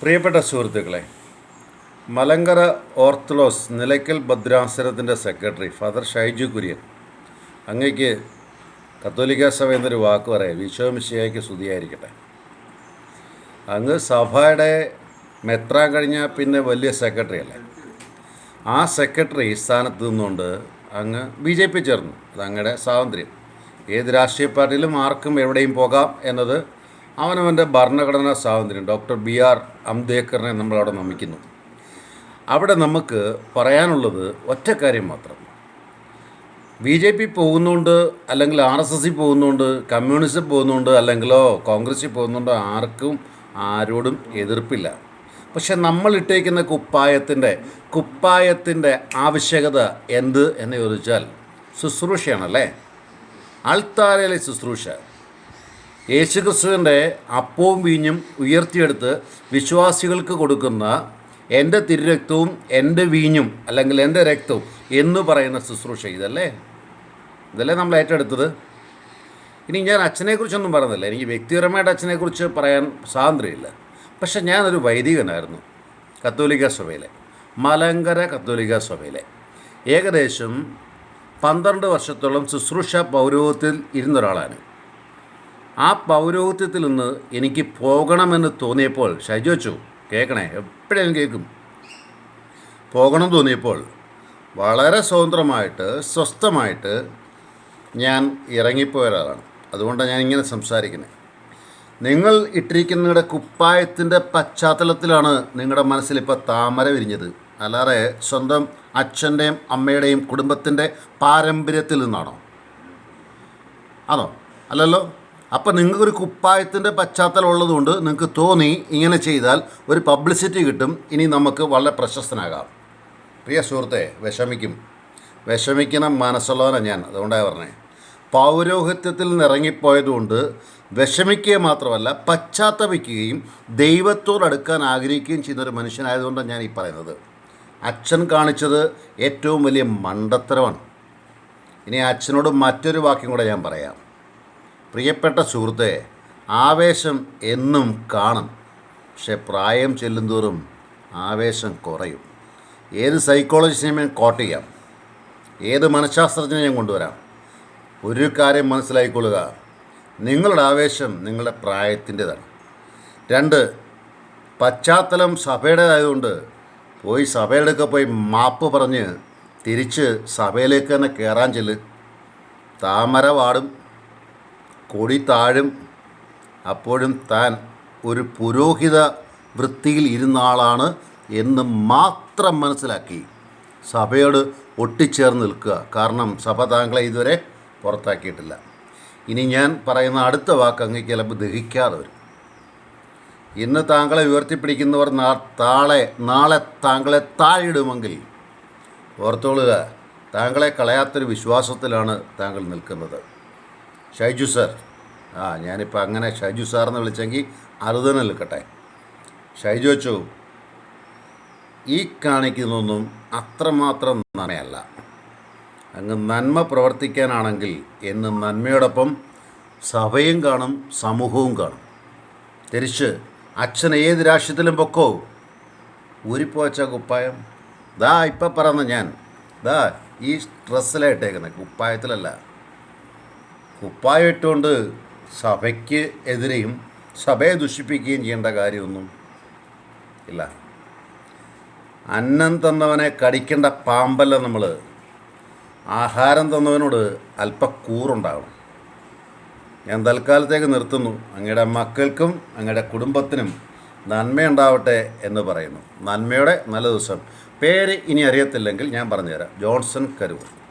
പ്രിയപ്പെട്ട സുഹൃത്തുക്കളെ മലങ്കര ഓർത്തഡോക്സ് നിലയ്ക്കൽ ഭദ്രാസനത്തിന്റെ സെക്രട്ടറി ഫാദർ ഷൈജു കുര്യൻ അങ്ങയ്ക്ക് കത്തോലിക്ക സഭ എന്നൊരു വാക്ക് പറയാം. വിശ്വമിശയ്ക്ക് സ്തുതിയായിരിക്കട്ടെ. അങ്ങ് സഭയുടെ മെത്രാൻ കഴിഞ്ഞാൽ പിന്നെ വലിയ സെക്രട്ടറി അല്ലേ? ആ സെക്രട്ടറി സ്ഥാനത്ത് നിന്നുകൊണ്ട് അങ്ങ് ബി ജെ പി ചേർന്നു. അത് അങ്ങയുടെ സ്വാതന്ത്ര്യം. ഏത് രാഷ്ട്രീയ പാർട്ടിയിലും ആർക്കും എവിടെയും പോകാം എന്നത് അവനവന്റെ ഭരണഘടനാ സ്വാതന്ത്ര്യം ഡോക്ടർ ബി ആർ അംബേദ്കറിനെ നമ്മളവിടെ നമിക്കുന്നു. അവിടെ നമുക്ക് പറയാനുള്ളത് ഒറ്റ കാര്യം മാത്രം. ബി ജെ പി പോകുന്നുണ്ട് അല്ലെങ്കിൽ ആർ എസ് എസിൽ പോകുന്നുണ്ട് കമ്മ്യൂണിസ്റ്റ് പോകുന്നുണ്ട് അല്ലെങ്കിലോ കോൺഗ്രസ്സിൽ പോകുന്നുണ്ടോ ആർക്കും ആരോടും എതിർപ്പില്ല. പക്ഷെ നമ്മൾ ഇട്ടേക്കുന്ന കുപ്പായത്തിന്റെ കുപ്പായത്തിന്റെ ആവശ്യകത എന്ത് എന്ന് ചോദിച്ചാൽ ശുശ്രൂഷയാണല്ലേ? ആൾത്താരയിലെ ശുശ്രൂഷ. യേശുക്രിസ്തുവിന്റെ അപ്പവും വീഞ്ഞും ഉയർത്തിയെടുത്ത് വിശ്വാസികൾക്ക് കൊടുക്കുന്ന എന്റെ തിരുരക്തവും എന്റെ വീഞ്ഞും അല്ലെങ്കിൽ എന്റെ രക്തവും എന്ന് പറയുന്ന ശുശ്രൂഷ ഇതല്ലേ? ഇതല്ലേ നമ്മൾ ഏറ്റെടുത്തത്? ഇനി ഞാൻ അച്ഛനെക്കുറിച്ചൊന്നും പറയുന്നില്ല എനിക്ക് വ്യക്തിപരമായിട്ട് അച്ഛനെക്കുറിച്ച് പറയാൻ സ്വാതന്ത്ര്യമില്ല. പക്ഷെ ഞാനൊരു വൈദികനായിരുന്നു കത്തോലിക്ക സഭയിലെ മലങ്കര കത്തോലിക്ക സഭയിലെ. ഏകദേശം പന്ത്രണ്ട് വർഷത്തോളം ശുശ്രൂഷ പൗരോഹിത്യത്തിൽ ഇരുന്ന ഒരാളാണ്. ആ പൗരോഹിത്യത്തിൽ നിന്ന് എനിക്ക് പോകണമെന്ന് തോന്നിയപ്പോൾ ഷൈജു വെച്ചു കേൾക്കണേ എപ്പോഴും കേൾക്കും. പോകണം തോന്നിയപ്പോൾ വളരെ സ്വതന്ത്രമായിട്ട് സ്വസ്ഥമായിട്ട് ഞാൻ ഇറങ്ങിപ്പോയ ഒരാളാണ്. അതുകൊണ്ടാണ് ഞാൻ ഇങ്ങനെ സംസാരിക്കുന്നത് നിങ്ങൾ ഇട്ടിരിക്കുന്നവരുടെ കുപ്പായത്തിന്റെ പശ്ചാത്തലത്തിലാണ് നിങ്ങളുടെ മനസ്സിൽ ഇപ്പോൾ താമര വിരിഞ്ഞത്. അല്ലാതെ സ്വന്തം അച്ഛന്റെയും അമ്മയുടെയും കുടുംബത്തിന്റെ പാരമ്പര്യത്തിൽ നിന്നാണോ? ആണോ? അല്ലല്ലോ? അപ്പം നിങ്ങൾക്കൊരു കുപ്പായത്തിന്റെ പശ്ചാത്തലം ഉള്ളതുകൊണ്ട് നിങ്ങൾക്ക് തോന്നി ഇങ്ങനെ ചെയ്താൽ ഒരു പബ്ലിസിറ്റി കിട്ടും. ഇനി നമുക്ക് വളരെ പ്രശസ്തനാകാം. പ്രിയ സുഹൃത്തെ വിഷമിക്കും. വിഷമിക്കണം മനസ്സുള്ളവനാണ് ഞാൻ അതുകൊണ്ടാണ് പറഞ്ഞത് പൗരോഹിത്യത്തിൽ നിന്ന് ഇറങ്ങിപ്പോയതുകൊണ്ട് വിഷമിക്കുക മാത്രമല്ല പശ്ചാത്തപിക്കുകയും ദൈവത്തോടടുക്കാൻ ആഗ്രഹിക്കുകയും ചെയ്യുന്ന ഒരു മനുഷ്യനായതുകൊണ്ടാണ് ഞാൻ ഈ പറയുന്നത്. അച്ഛൻ കാണിച്ചത് ഏറ്റവും വലിയ മണ്ടത്തരമാണ്. ഇനി അച്ഛനോട് മറ്റൊരു വാക്യം കൂടെ ഞാൻ പറയാം. പ്രിയപ്പെട്ട സുഹൃത്തെ ആവേശം എന്നും കാണും. പക്ഷെ പ്രായം ചെല്ലുന്തോറും ആവേശം കുറയും. ഏത് സൈക്കോളജിസ്റ്റിനെയും ഞാൻ കോട്ട് ചെയ്യാം. ഏത് മനഃശാസ്ത്രജ്ഞനെ ഞാൻ കൊണ്ടുവരാം? ഒരു കാര്യം മനസ്സിലാക്കിക്കൊള്ളുക നിങ്ങളുടെ ആവേശം നിങ്ങളുടെ പ്രായത്തിന്റെതാണ്. രണ്ട് പശ്ചാത്തലം സഭയുടേതായതുകൊണ്ട് പോയി സഭയിലൊക്കെ പോയി മാപ്പ് പറഞ്ഞ് തിരിച്ച് സഭയിലേക്ക് തന്നെ കയറാൻ ചെല്ല്. താമര വാടും. കൊടി താഴും. അപ്പോഴും താൻ ഒരു പുരോഹിത വൃത്തിയിൽ ഇരുന്ന ആളാണ് എന്ന് മാത്രം മനസ്സിലാക്കി. സഭയോട് ഒട്ടിച്ചേർന്ന് നിൽക്കുക. കാരണം സഭ താങ്കളെ ഇതുവരെ പുറത്താക്കിയിട്ടില്ല. ഇനി ഞാൻ പറയുന്ന അടുത്ത വാക്ക് അങ്ങ് ചിലപ്പോൾ ദഹിക്കാതെ വരും. ഇന്ന് താങ്കളെ ഉയർത്തിപ്പിടിക്കുന്നവർ നാ താളെ നാളെ താങ്കളെ താഴിടുമെങ്കിൽ ഓർത്തോളുക താങ്കളെ കളയാത്തൊരു വിശ്വാസത്തിലാണ് താങ്കൾ നിൽക്കുന്നത്. ഷൈജു സർ. ആ ഞാനിപ്പോൾ അങ്ങനെ ഷൈജു സാറെന്ന് വിളിച്ചെങ്കിൽ അറുതന്നെ നിൽക്കട്ടെ. ഷൈജു വെച്ചു ഈ കാണിക്കുന്നൊന്നും അത്രമാത്രം നന്മയല്ല. അങ്ങ് നന്മ പ്രവർത്തിക്കാനാണെങ്കിൽ എന്ന് നന്മയോടൊപ്പം സഭയും കാണും സമൂഹവും കാണും. തിരിച്ച് അച്ഛൻ ഏത് രാഷ്ട്രീയത്തിലും പൊക്കോ ഊരിപ്പോച്ച കുപ്പായം. ദാ ഇപ്പം പറഞ്ഞ ഞാൻ. ദാ ഈ ഡ്രസ്സിലായിട്ടേക്കുന്നത് കുപ്പായത്തിലല്ല. കുപ്പായം ഇട്ടുകൊണ്ട് സഭയ്ക്ക് എതിരെയും സഭയെ ദുഷിപ്പിക്കുകയും ചെയ്യേണ്ട കാര്യമൊന്നും ഇല്ല. അന്നം തന്നവനെ കടിക്കേണ്ട പാമ്പല്ല നമ്മൾ ആഹാരം തന്നവനോട് അല്പ കൂറുണ്ടാവണം. ഞാൻ തൽക്കാലത്തേക്ക് നിർത്തുന്നു. അങ്ങയുടെ മക്കൾക്കും അങ്ങയുടെ കുടുംബത്തിനും നന്മയുണ്ടാവട്ടെ എന്ന് പറയുന്നു. നന്മയുടെ നല്ല ദിവസം. പേര് ഇനി അറിയത്തില്ലെങ്കിൽ ഞാൻ പറഞ്ഞുതരാം. ജോൺസൺ കരൂർ.